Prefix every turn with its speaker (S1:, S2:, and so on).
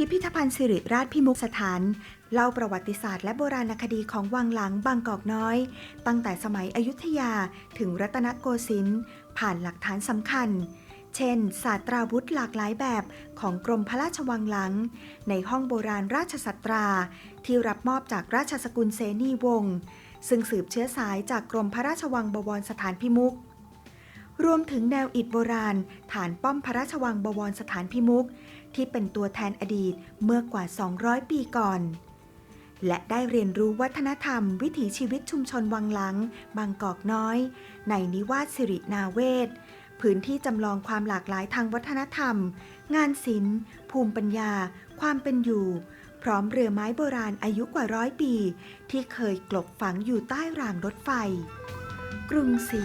S1: พิพิธภัณฑ์สิริราชพิมุขสถาน เล่าประวัติศาสตร์และโบราณคดีของวังหลังบางกอกน้อย ตั้งแต่สมัยอยุธยาถึงรัตนโกสินทร์ผ่านหลักฐานสำคัญ เช่น ศาสตราวุธหลากหลายแบบของกรมพระราชวังหลัง ในห้องโบราณราชสัตรา ที่รับมอบจากราชสกุลเสนีวงศ์ซึ่งสืบเชื้อสายจากกรมพระราชวังบวรสถานพิมุข รวมถึงแนวอิฐโบราณ ฐานป้อมพระราชวังบวรสถานพิมุขที่เป็นตัวแทนอดีตเมื่อกว่า 200 ปีก่อน และได้เรียนรู้วัฒนธรรม วิถีชีวิตชุมชนวังหลัง บางกอกน้อย ในนิวาสสิรินาเวศพื้นที่จำลองความหลากหลายทางวัฒนธรรม งานศิลป์ ภูมิปัญญา ความเป็นอยู่ พร้อมเรือไม้โบราณอายุกว่าร้อยปี ที่เคยกลบฝังอยู่ใต้รางรถไฟ กรุงศรี